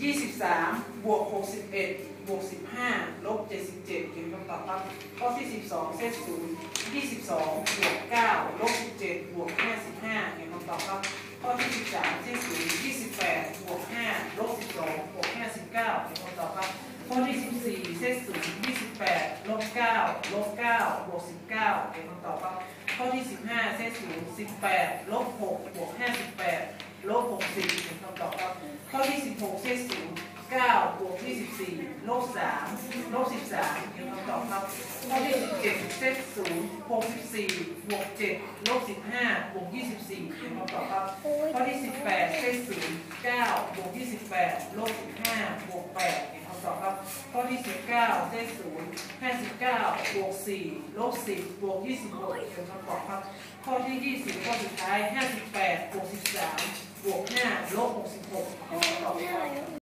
23 บวก 61 บวก 15 ลบ 77เขียนคำตอบครับ ข้อที่ 12 เซต0 22 บวก 9 ลบ 17 บวก 55เขียนคำตอบครับ ข้อที่ 13 เซต0 28 บวก 5 ลบ 12 บวก 59เขียนคำตอบครับ ข้อที่ 14 เซต0 28 ลบ 9 ลบ 9 บวก 19เขียนคำตอบครับ ข้อที่ 15 เซต0 18 ลบ 6 บวก 5 หกเศก้าบวกยี่สิบสี่ลบสามลบ13เดี๋ยวเราตอบครับข้อที่17เศษศูนย์หกสิบสี่บวกเจ็ดลบสิบห้าบวกยี่สิเดี๋ยวเราตอบครับข้อที่สิบแปดเศษศูนย์เก้าบวกยี่สิบแปดลบสิบห้าบวก8เดี๋ยวเราตอบครับข้อที่สิบเก้าเศษศูนย์ห้าสิบเก้าบวกสี่ลบสิบบวก26เดี๋ยวเราตอบครับข้อที่ยี่สิบข้อสุดท้ายห้าสิบแปดบวก14哎呀！